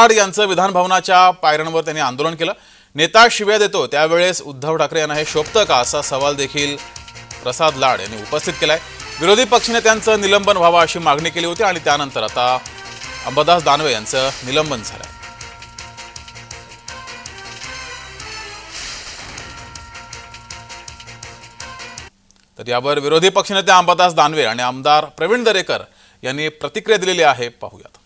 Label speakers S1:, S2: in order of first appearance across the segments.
S1: लाड यांचं विधान भवनाच्या पायऱ्यांवर त्यांनी आंदोलन केलं. नेता शिव्या देतो त्यावेळेस उद्धव ठाकरे यांना हे शोभतं का असा सवाल देखील प्रसाद लाड यांनी उपस्थित केलाय. विरोधी पक्षनेत्यांचं निलंबन व्हावं अशी मागणी केली होती आणि त्यानंतर आता अंबादास दानवे यांचं निलंबन झालंय. तर यावर विरोधी पक्षनेते अंबादास दानवे आणि आमदार प्रवीण दरेकर यांनी प्रतिक्रिया दिलेली आहे. पाहूयात.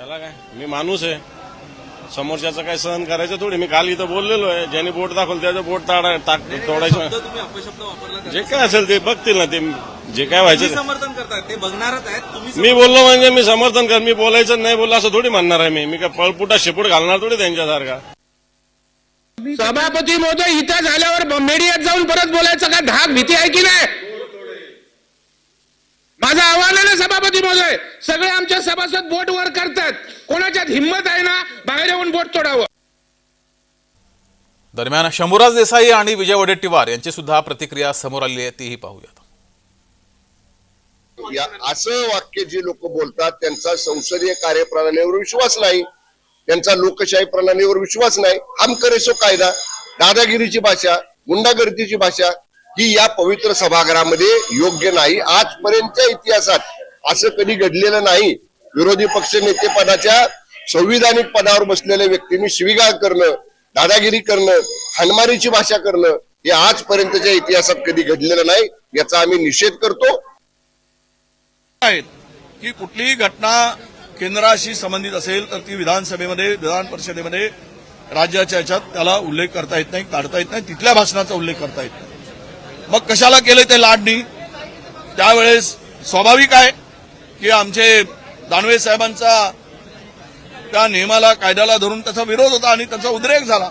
S2: त्याला काय? मी माणूस आहे. समोरच्याचं काय सहन करायचं थोडी. मी काल इथं बोललेलो आहे. ज्यांनी बोट दाखवलं त्याचं बोट ताडा टाक तोडायचं.
S3: तुम्ही अपशब्द वापरला का?
S2: जे काय असेल ते बघतील ना ते. जे काय व्हायचं ते.
S3: समर्थन करताय. ते बघणारच आहेत. तुम्ही
S2: मी बोललो म्हणजे मी समर्थन कर. मी बोलायचं नाही बोललो असं थोडी म्हणणार आहे मी. मी काय पळपुटा शेपूट घालणार थोडी त्यांच्यासारखा.
S4: सभापती महोदय इथं झाल्यावर मीडियात जाऊन परत बोलायचं का? धाक भीती आहे की नाही माझं आव्हान आहे ना सभापती महोदय सगळे आमचे सभासद बोट वर करतात. कोणाच्यात हिंमत आहे ना बाहेर येऊन बोट तोडावं
S1: दरम्यान शंभूराज देसाई आणि विजय वडेट्टीवार यांची सुद्धा प्रतिक्रिया समोर आली आहे तीही पाहूयात.
S5: या असं वाक्य जे लोक बोलतात त्यांचा संसदीय कार्यप्रणालीवर विश्वास नाही. त्यांचा लोकशाही प्रणालीवर विश्वास नाही. हम करे सो कायदा. दादागिरीची भाषा गुंडागर्दीची भाषा ही या पवित्र सभागृहामध्ये योग्य नाही. आजपर्यंतच्या इतिहासात असं कधी घडलेलं नाही. विरोधी पक्ष नेतेपदाच्या संविधानिक पदावर बसलेल्या व्यक्तींनी शिवीगाळ करणं दादागिरी करणं हनमारीची भाषा करणं हे आजपर्यंतच्या इतिहासात कधी घडलेलं नाही याचा आम्ही निषेध करतो.
S6: की कुठलीही घटना केंद्राशी संबंधित असेल तर ती विधानसभेमध्ये विधान परिषदेमध्ये राज्याच्या याच्यात त्याला उल्लेख करता येत नाही काढता येत नाही तिथल्या भाषणाचा उल्लेख करता येत नाही. मग कशाला केलं ते लाडणी त्यावेळेस स्वाभाविक आहे. की आमचे दानवे साहेबांचा त्या नियमाला कायद्याला धरून त्याचा विरोध होता आणि त्याचा उद्रेक झाला.